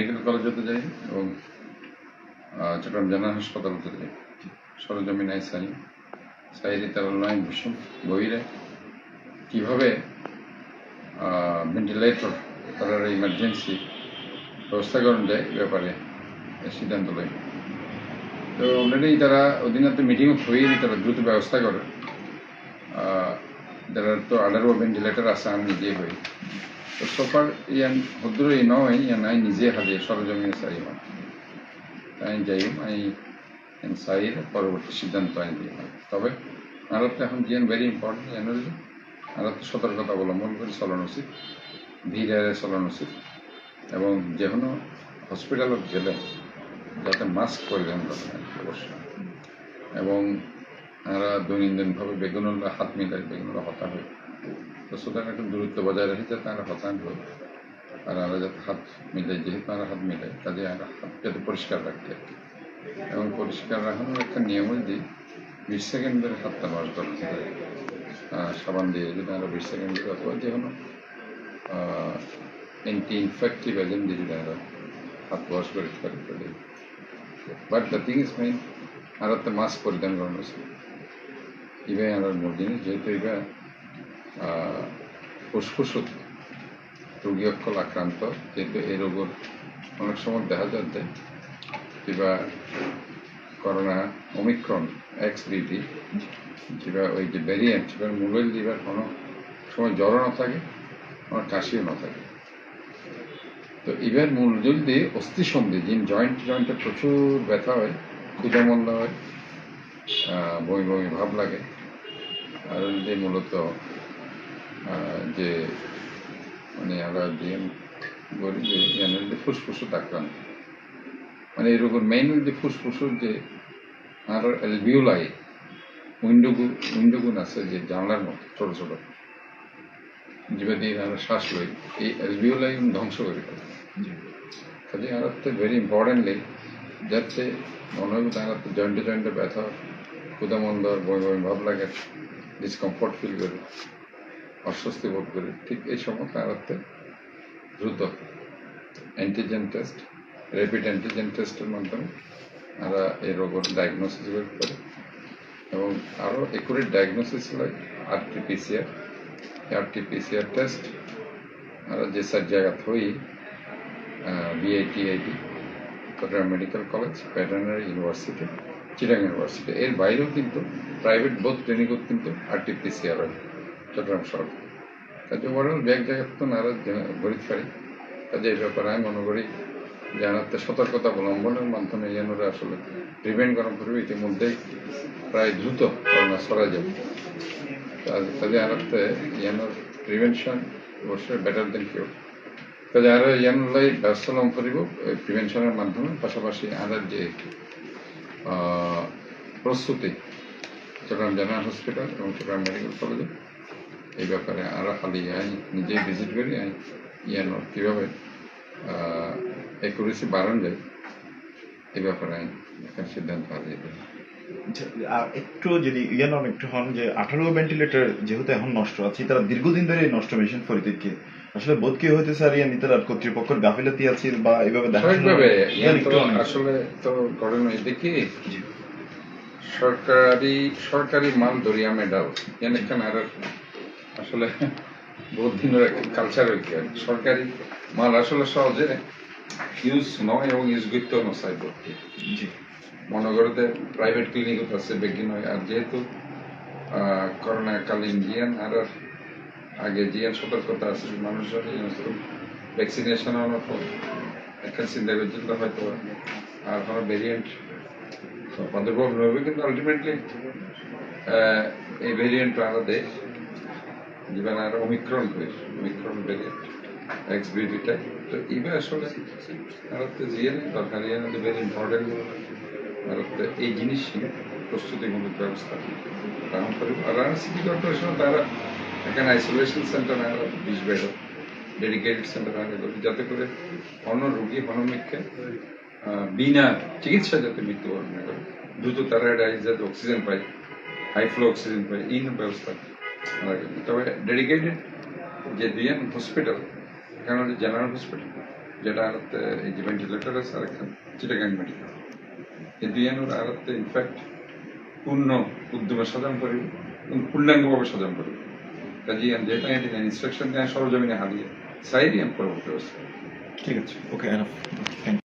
Medical college হতে যাই এবং চট্টগ্রাম জেনারেল হাসপাতাল হতে যাই। সরজমিন সাই সাইরে তার লাইন ভীষণ গভীরে কীভাবে ভেন্টিলেটর তারা ইমার্জেন্সি ব্যবস্থা করেন যায় ব্যাপারে সিদ্ধান্ত লয় তো অলরেডি তারা অধীনস্থ মিটিংও হয়ে তারা দ্রুত ব্যবস্থা করে। তারা তো আঠারো ভেন্টিলেটর আছে, আমি নিজে হই। তো সোফার ইয়ান হদ্র ই নয়, ইয়ান আই নিজে হাতে সরজমিনে চাই তাই যাই আই সাইর পরবর্তী সিদ্ধান্ত আই দিয়ে তবে ভারত এখন জিয়ান ভেরি ইম্পর্টেন্ট ইয়ান ভারত সতর্কতা অবলম্বন করে চলানো উচিত, ধীরে চলানো উচিত। এবং যে কোনো হসপিটালত গেলে যাতে মাস্ক পরিধান করা হয় অবশ্যই। এবং আমরা দৈনন্দিনভাবে বেগুনরা হাত মিলাই বেগুনরা হতা হয়। তো সুতরাং একটু দূরত্ব বজায় রেখে যাতে আমরা হতান হই আর আমরা যাতে হাত মিলাই, যেহেতু আমরা হাত মিলাই কাজে আমরা হাত যাতে পরিষ্কার রাখতে আর কি। এবং পরিষ্কার রাখানোর একটা নিয়ম যদি বিশ সেকেন্ড ধরে হাতটা বাস করতে সাবান দিয়ে যদি আমরা বিশ সেকেন্ড অথবা যে কোনো অ্যান্টি ইনফেক্টিভ এজেন্ট দিয়ে যদি আমরা হাত ওয়াশ করে পারি তাহলে but the thing is main আর একটা মাস্ক পরিধান করানো উচিত। ইভাই আমার মূল জিনিস যেহেতু এবার ফুসফুসত রোগী অক্ষল আক্রান্ত যেহেতু এই রোগের অনেক সময় দেখা যাচ্ছে কিবা করোনা অমিক্রণ এক্স বিডি কিবা ওই যে ভ্যারিয়েন্ট এবার মূলের দিবার কোনো সময় জ্বরও না থাকে আমার কাশিও না থাকে তো এবার মূল যদি অস্থি সন্ধি যিনি জয়েন্ট জয়েন্টে প্রচুর ব্যথা হয় ক্ষুদা মন্দ হয় বমি বমি ভাব লাগে। আর যে মূলত যে মানে আমরা যে বলি যে ইয়ানের যে ফুসফুসত আক্রান্ত। মানে রোগের মেইন যে ফুসফুসের যে আর এলভিউলাই উইন্ডোগুন উইন্ডোগুন আছে যে জানলার মতো ছোট ছোট। যেটা দিয়ে আমরা শ্বাস লই এই এলভিউলাই ধ্বংস করে ফেলে। কাজে তো ভেরি ইম্পর্টেন্টলি যাতে মনে হয় তার জয়েন্টে জয়েন্টে ব্যথা ক্ষুদামন্দ আর বমি বমি ভাব লাগে ডিসকমফর্ট ফিল করে। অস্বস্তি বোধ করে। ঠিক এই সময় তার দ্রুত অ্যান্টিজেন টেস্ট র্যাপিড অ্যান্টিজেন টেস্টের মাধ্যমে আমরা এই রোগের ডায়াগনোসিস বের করি এবং আরও একুরেট ডায়াগনোসিস হয় আরটিপিসিআর আরটিপিসিআর টেস্ট আমরা যে সব জায়গা হই BITIT Chittagong medical college veterinary university Chirang university এর বাইরেও কিন্তু প্রাইভেট বোধ ক্লিনিকও কিন্তু আরটিপিসিআর হয়। চট্টগ্রাম শহর। কাজে ওভারঅল ব্যাগ জায়গা তো নারা ঘুরিতে পারি কাজে এই ব্যাপারে আমি মনে করি জানাতে সতর্কতা অবলম্বনের মাধ্যমে ইয়ানোরা আসলে প্রিভেন্ট করা পূর্বে ইতিমধ্যেই প্রায় দ্রুত করোনা সরা যাবে। কাজে- আনাতে ইয়ানোর প্রিভেনশন অবশ্যই বেটার দেন কিউ কাজে আরও ইয়ানলাই ব্যবস্থা করিব প্রিভেনশনের মাধ্যমে। পাশাপাশি আনার যে প্রস্তুতি, চট্টগ্রাম জেনারেল হসপিটাল এবং চট্টগ্রাম মেডিকেল কলেজে। এই ব্যাপারে আরও খালি আমি নিজেই ভিজিট করি আমি ইয়ানো কীভাবে একুরেসি বাড়ানো যায় এই ব্যাপারে আমি একটা সিদ্ধান্ত হারিয়ে দেবো আচ্ছা, আর একটু যদি ইয়ান একটু হন যে আঠারো ভেন্টিলেটর যেহেতু এখন নষ্ট আছে তারা দীর্ঘদিন ধরে নষ্ট মেশিন ফরিদকে আসলে বোধ কি হইতে স্যার ইয়ান তারা কর্তৃপক্ষের গাফিলতি আছে বা এইভাবে অনেক- আসলে তো ঘটনা দেখি সরকারি সরকারি মাল দরিয়া মেডাল ইয়ান একখান আর আসলে বহুত দিনের একটা কালচার। সরকারি মাল আসলে সহজে ইউজ নয় এবং ইউজ করতে মনে করতে প্রাইভেট ক্লিনিক আছে বেগিন নয় আর যেহেতু আহ, করোনা কালীন জিয়ান আর আগে জিয়ান সতর্কতা আছে মানুষের ভ্যাকসিনেশন হওয়ার পর একটা চিন্তা করছিল হয়তো আর কোনো ভেরিয়েন্ট প্রাদুর্ভাব হবে। কিন্তু আলটিমেটলি এই ভেরিয়েন্ট আরও দেয় যেমন আর হয়েছে অমিক্রণ ভেরিয়েন্ট এক্স বিডিটা তো এইবার আসলে ভারতে জিয়ে দরকার ইয়ে ভেরি ইম্পর্টেন্ট ভারতে এই জিনিস প্রস্তুতিমূলক ব্যবস্থা। গ্রহণ করিব আর সিটি কর্পোরেশন, তারা এখানে আইসোলেশন সেন্টার আরও বিশ বেড। ডেডিকেটেড সেন্টার আগে করি যাতে করে অন্য রোগী হনমিককে বিনা চিকিৎসা যাতে মৃত্যুবরণ না করে। দ্রুত তারা এটা অক্সিজেন পায় হাই ফ্লো অক্সিজেন পায়, এই ব্যবস্থা। করি। তবে ডেডিকেটেড যে দুইয়ান হসপিটাল এখানে হচ্ছে জেনারেল হসপিটাল যেটা আরতে এই যে ভেন্টিলেটর আছে আরেকখান চিটাগাং মেডিকেল এই দুই আনুর আরতে ইনফ্যাক্ট পূর্ণ উদ্যমে সাজাম করিব এবং পূর্ণাঙ্গভাবে সাজাম করিব কাজে যেটা এটি ইনস্ট্রাকশন দেয় সরজমিনে হারিয়ে সাইডই আমি পরবর্তী ঠিক আছে। Okay thank